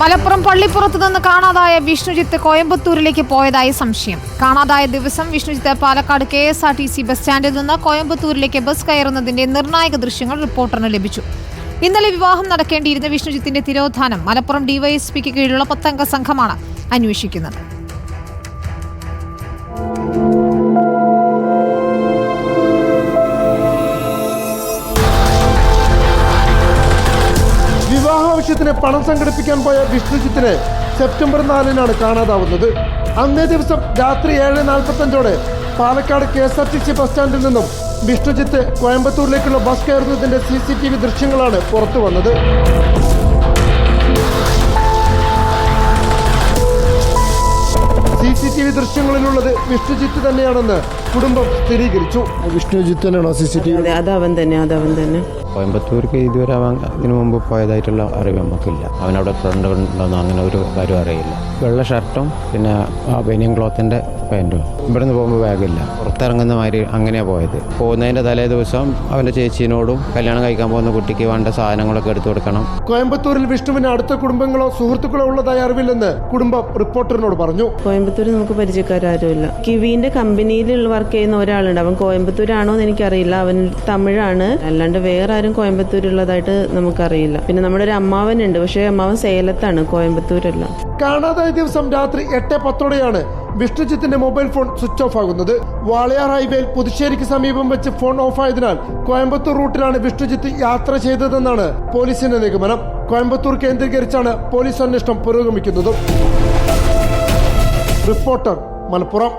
മലപ്പുറം പള്ളിപ്പുറത്ത് നിന്ന് കാണാതായ വിഷ്ണുജിത്ത് കോയമ്പത്തൂരിലേക്ക് പോയതായി സംശയം. കാണാതായ ദിവസം Vishnujith Palakkad K S R T C bus സ്റ്റാൻഡിൽ നിന്ന് കോയമ്പത്തൂരിലേക്ക് ബസ് കയറുന്നതിന്റെ നിർണായക ദൃശ്യങ്ങൾ റിപ്പോർട്ടറിന് ലഭിച്ചു. ഇന്നലെ വിവാഹം നടക്കേണ്ടിയിരുന്ന വിഷ്ണുജിത്തിന്റെ തിരോധാനം മലപ്പുറം ഡിവൈഎസ്പിക്ക് കീഴിലുള്ള പത്തംഗ സംഘമാണ് അന്വേഷിക്കുന്നത്. വിവാഹാവശ്യത്തിന് പണം സംഘടിപ്പിക്കാൻ പോയ വിഷ്ണുജിത്തിനെ സെപ്റ്റംബർ നാലിനാണ് കാണാതാവുന്നത്. അന്നേ ദിവസം രാത്രി ഏഴ് നാൽപ്പത്തഞ്ചോടെ Palakkad K S R T C bus സ്റ്റാൻഡിൽ നിന്നും വിഷ്ണുജിത്ത് കോയമ്പത്തൂരിലേക്കുള്ള ബസ് കയറുന്നതിന്റെ സി സി ടി വി ദൃശ്യങ്ങളാണ് പുറത്തു വന്നത് വി ദൃശ്യങ്ങളിലുള്ളത് വിഷ്ണുജിത്ത് തന്നെയാണെന്ന് കുടുംബം സ്ഥിരീകരിച്ചു. വിഷ്ണുജിത്ത് തന്നെയാണോ സി സി ടി വി അതെ അവൻ തന്നെ അത് അവൻ തന്നെ. കോയമ്പത്തൂർക്ക് ഇതുവരെ അവൻ ഇതിനു മുമ്പ് പോയതായിട്ടുള്ള അറിവ് നമുക്കില്ല. അവനവിടെ ഫ്രണ്ട് ഉണ്ടോന്ന് അങ്ങനെ ഒരു കാര്യം അറിയില്ല. വെള്ള ഷർട്ടും പിന്നെ ആ ബനിയൻ ക്ലോത്തിന്റെ പാന്റും ഇവിടെ നിന്ന് പോകുമ്പോൾ ബാഗില്ല. പുറത്തിറങ്ങുന്ന മാതിരി അങ്ങനെയാണ് പോയത്. പോകുന്നതിന്റെ തലേ ദിവസം അവന്റെ ചേച്ചീനോടും കല്യാണം കഴിക്കാൻ പോകുന്ന കുട്ടിക്ക് വേണ്ട സാധനങ്ങളൊക്കെ എടുത്തു കൊടുക്കണം. കോയമ്പത്തൂരിൽ വിഷ്ണുവിന് അടുത്ത കുടുംബങ്ങളോ സുഹൃത്തുക്കളോ ഉള്ളതായി അറിവില്ലെന്ന് കുടുംബം റിപ്പോർട്ടറിനോട് പറഞ്ഞു. കോയമ്പത്തൂർ നമുക്ക് പരിചയക്കാരും കിവിന്റെ കമ്പനിയിൽ വർക്ക് ചെയ്യുന്ന ഒരാളുണ്ട്. അവൻ കോയമ്പത്തൂരാണോ എന്ന് എനിക്കറിയില്ല. അവൻ തമിഴാണ്. അല്ലാണ്ട് വേറെ ആരും കോയമ്പത്തൂരുള്ളതായിട്ട് നമുക്കറിയില്ല. പിന്നെ നമ്മുടെ ഒരു അമ്മാവനുണ്ട്. പക്ഷേ അമ്മാവൻ സേലത്താണ്. കോയമ്പത്തൂരല്ല. കാണാതായ ദിവസം രാത്രി എട്ട് പത്തോടെയാണ് വിഷ്ണുജിത്തിന്റെ മൊബൈൽ ഫോൺ സ്വിച്ച് ഓഫ് ആകുന്നത്. വാളയാർ ഹൈവേയിൽ പുതുശ്ശേരിക്ക് സമീപം വെച്ച് ഫോൺ ഓഫ് ആയതിനാൽ കോയമ്പത്തൂർ റൂട്ടിലാണ് വിഷ്ണുജിത്ത് യാത്ര ചെയ്തതെന്നാണ് പോലീസിന്റെ നിഗമനം. കോയമ്പത്തൂർ കേന്ദ്രീകരിച്ചാണ് പോലീസ് അന്വേഷണം പുരോഗമിക്കുന്നത്. റിപ്പോർട്ടർ മലപ്പുറം.